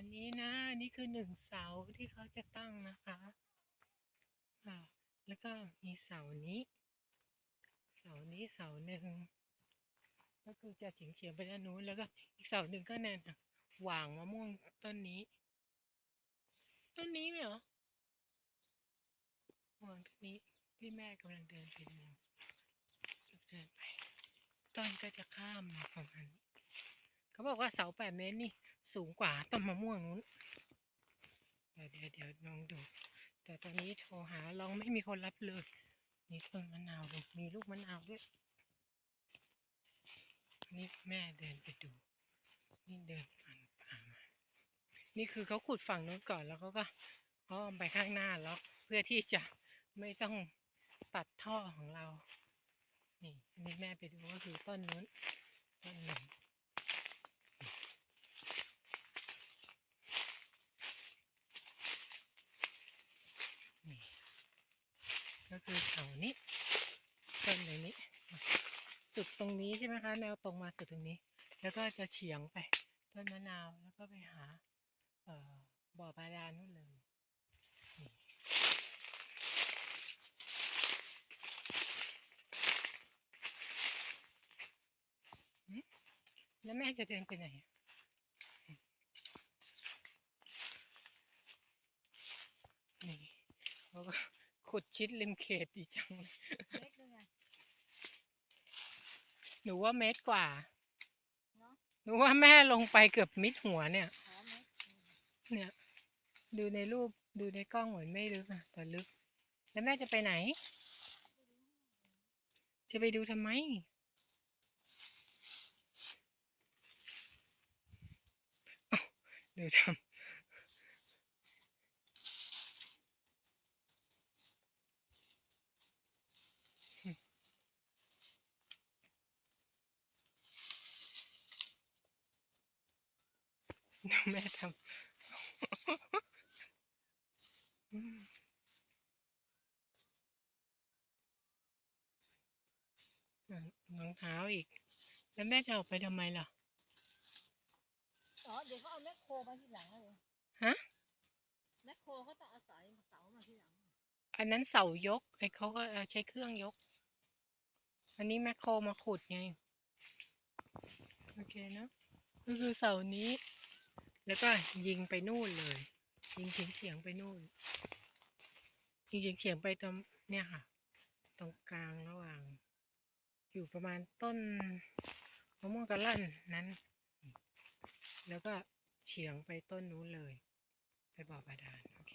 อันนี้นะ อันนี่คือหนึ่งเสาที่เขาจะตั้งนะคะค่ะ แล้วก็มีเสานี้ เสานี้เสาหนึ่งก็คือจะเฉียงเฉียงไปด้านนู้นแล้วก็อีกเสาหนึ่งก็แน่นหว่างมะม่วงต้นนี้ ต้นนี้ไหมเหรอหว่างต้นนี้ที่แม่กำลังเดินไปดูเดินไป ต้นก็จะข้ามมาประมาณนี้เขาบอกว่าเสาแปดเมตรนี่ สูงกว่าต้นมะม่วงนู้น เดี๋ยวเดี๋ยวเดี๋ยวลองดู แต่ตอนนี้โทรหาลองไม่มีคนรับเลย นี่ต้นมะนาวดูมีลูกมะนาวด้วย นี่แม่เดินไปดู นี่เดินผ่านป่ามา นี่คือเขาขุดฝั่งนู้นก่อนแล้วเขาก็อ้อมไปข้างหน้าแล้วเพื่อที่จะไม่ต้องตัดท่อของเรา นี่นี่แม่ไปดูก็คือต้นนู้นต้นหนึ่ง ก็คือเสานี้ต้นเลยนี้ จุดตรงนี้ใช่ไหมคะ แนวตรงมาสุดตรงนี้ แล้วก็จะเฉียงไปต้นมะนาวแล้วก็ไปหาเอ่อบ่อบาดาลนู่นเลยแล้วแม่จะเดินไปไหนอะนี่เขาก็ ขุดชิดริมเขตดีจังเลยเล็กด้วยไง หนูว่าเมตรกว่า เนอะ หนูว่าแม่ลงไปเกือบมิดหัวเนี่ย หอมไหมเนี่ย ดูในรูปดูในกล้องเหมือนไม่ลึกอะแต่ลึก แล้วแม่จะไปไหน จะไปดูทำไมอ้าวดูทำดูแม่ทำอืมอะรองเท้าอีก แล้วแม่จะออกไปทำไมล่ะ อ๋อ เดี๋ยวเขาเอาแมคโครมาทีหลังเลยฮะ แมคโครเขาต้องเอาสายเสามาทีหลัง อันนั้นเสายก ไอ้เขาก็เอาใช้เครื่องยก อันนี้แมคโครมาขุดไง โอเคเนอะก็คือเสานี้ แล้วก็ยิงไปนู่นเลย ยิงเฉียงเฉียงไปนู่น ยิงเฉียงเฉียงไปตรงเนี่ยค่ะ ตรงกลางระหว่าง อยู่ประมาณต้นมะม่วงกระลั่นนั้น แล้วก็เฉียงไปต้นนู้นเลย ไปบ่อบาดาลโอเค